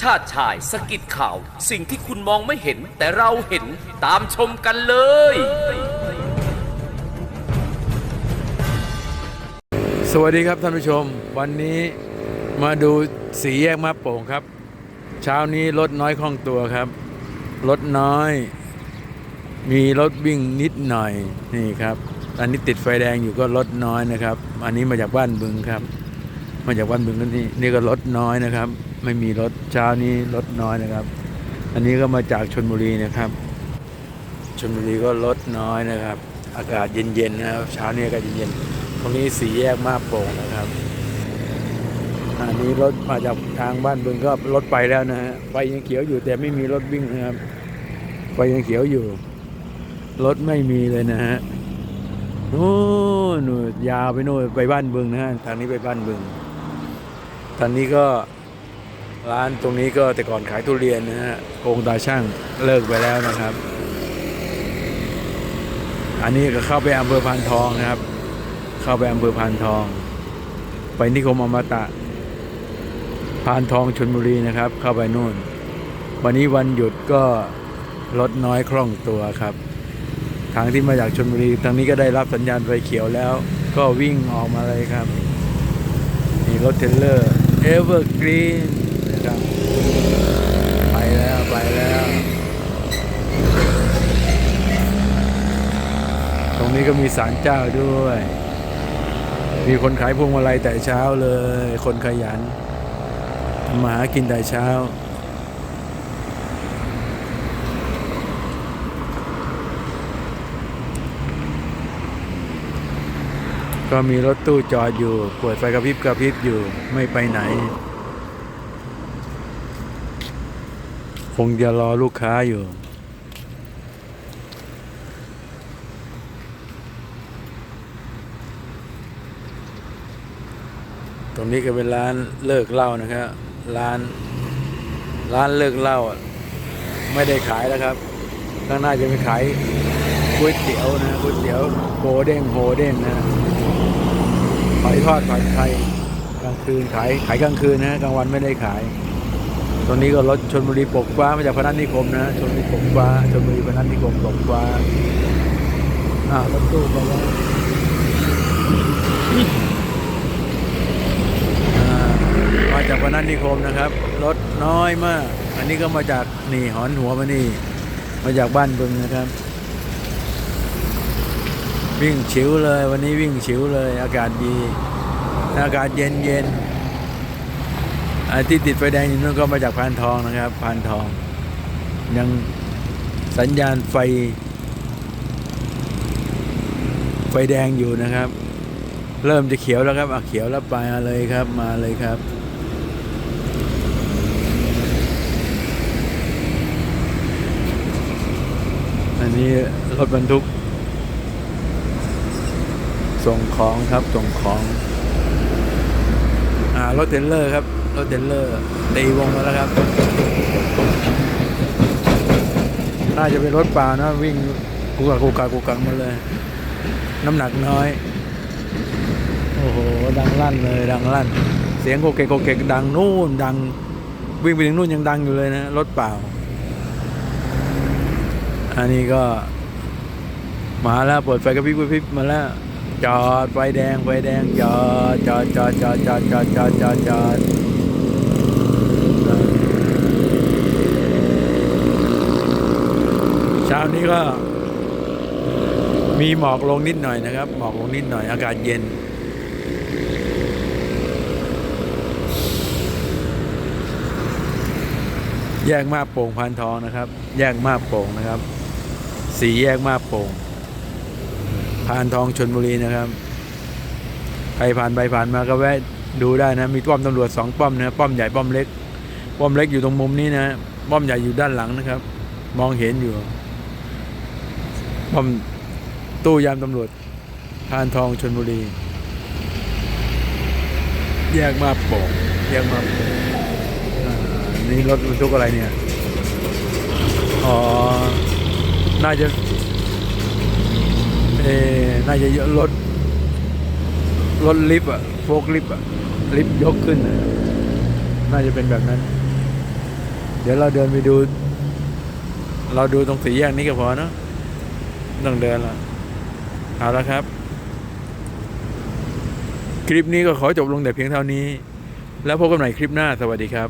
ชาติชายสกิดข่าว สิ่งที่คุณมองไม่เห็น แต่เราเห็นตามชมกันเลย สวัสดีครับท่านผู้ชม วันนี้มาดูสีแยกมาโป่งครับ เช้านี้รถน้อยคล่องตัวครับ รถน้อย มีรถวิ่งนิดหน่อยนี่ครับ อันนี้ติดไฟแดงอยู่ก็รถน้อยนะครับ อันนี้มาจากบ้านบึงครับ มาจากบ้านบึงนี่นี่ก็รถน้อยนะครับ ไม่มีรถเช้านี้รถน้อยนะครับ อันนี้ก็มาจากชนบุรีนะครับชนบุรีก็รถน้อยนะครับ อากาศเย็นๆนะครับเช้านี้อากาศเย็นๆตรงนี้สีแยกมาโป่งนะครับอันนี้รถมาจากทางบ้านบึงก็รถไปแล้วนะฮะไฟยังเขียวอยู่แต่ไม่มีรถวิ่งนะครับไฟยังเขียวอยู่ รถไม่มีเลยนะฮะโน่นยาวไปโน่นไปบ้านบึงนะฮะทางนี้ไปบ้านบึงทางนี้ก็ ร้านตรงนี้ก็แต่ก่อนขายทุเรียนนะฮะโกงตาช่างเลิกไปแล้วนะครับ อันนี้ก็เข้าไปอำเภอพานทองนะครับ เข้าไปอำเภอพานทอง ไปนิคมอมตะพานทองชนบุรีนะครับ เข้าไปนู่น วันนี้วันหยุดก็รถน้อยคล่องตัวครับ ทางที่มาจากชนบุรีทางนี้ก็ได้รับสัญญาณไฟเขียวแล้ว ก็วิ่งออกมาเลยครับนี่รถเทรลเลอร์เอเวอร์กรีน ครับ ไปแล้วไปแล้ว ตรงนี้ก็มีศาลเจ้าด้วย มีคนขายพวงมาลัยแต่เช้าเลย คนขยัน มาหากินแต่เช้าก็มีรถตู้จอดอยู่เปิดไฟกระพริบกระพริบอยู่ไม่ไปไหน งจะรอลูกค้าอยู่ ตรงนี้ก็เป็นร้านเลิกเหล้านะครับ ร้าน ร้านเลิกเหล้าไม่ได้ขายแล้วครับ ข้างหน้าจะไปขายก๋วยเตี๋ยวนะก๋วยเตี๋ยวโกเด้งโฮเด้งนะหอยทอดผัดไทยกลางคืนขายขายกลางคืนนะกลางวันไม่ได้ขาย รงนี้ก็รถชนบุรีปกฟ้ามาจากพนัสนิคมนะชนบุรีปกฟ้าชนบุรีพนัสนิคมปกฟ้าอ่ารถตู้ไปแล้วอ่ามาจากพนัสนิคมนะครับ รถน้อยมาก อันนี้ก็มาจากนี่หอนหัวมานี่ มาจากบ้านบึงนะครับ วิ่งฉิวเลย วันนี้วิ่งฉิวเลย อากาศดี อากาศเย็นเย็น ที่ติดไฟแดงอยู่นั่นก็มาจากพานทองนะครับพานทอง ยังสัญญาณไฟ ไฟแดงอยู่นะครับ เริ่มจะเขียวแล้วครับอะเขียวแล้วไปมาเลยครับมาเลยครับอันนี้รถบรรทุก ส่งของครับส่งของ อ่ารถเทรลเลอร์ครับ รถเทรลเลอร์ตีวงมาแล้วครับ น่าจะเป็นรถปล่านะวิ่งกุกกักกุกกักกุกกักมาเลย น้ำหนักน้อย โอ้โห ดังลั่นเลย ดังลั่น เสียงโกเกกโกเกกดังนู่นดัง วิ่งไปถึงนู่นยังดังอยู่เลยนะรถเปล่า อันนี้ก็ มาแล้วเปิดไฟกระพริบกระพริบมาแล้วจอดไฟแดงไฟแดงจอดจอดจอดจอดจอดจอดจอดจอดจอดเช้านี้ก็ มีหมอกลงนิดหน่อยนะครับ หมอกลงนิดหน่อยอากาศเย็น แยกมาบโป่งพานทองนะครับ แยกมาบโป่งนะครับสีแยกมาบโป่งพานทองชนบุรีนะครับใครผ่านไปผ่านมาก็แวะดูได้นะมีป้อมตำรวจสองป้อมนะป้อมใหญ่ป้อมเล็ก ป้อมเล็กอยู่ตรงมุมนี้นะป้อมใหญ่อยู่ด้านหลังนะครับ มองเห็นอยู่ ป้อมตู้ยามตำรวจพานทองชนบุรี แยกมาบโป่งแยกมาโป่งนี่รถบรรทุกอะไรเนี่ย อ๋อ น่าจะ เอน่าจะรถ รถลิฟต์อะโฟกลิฟต์อะลิฟต์ยกขึ้น น่าจะเป็นแบบนั้น เดี๋ยวเราเดินไปดู เราดูตรงสี่แยกนี้ก็พอเนอะ ต้องเดินละเอาละครับ คลิปนี้ก็ขอจบลงแต่เพียงเท่านี้ แล้วพบกันใหม่คลิปหน้าสวัสดีครับ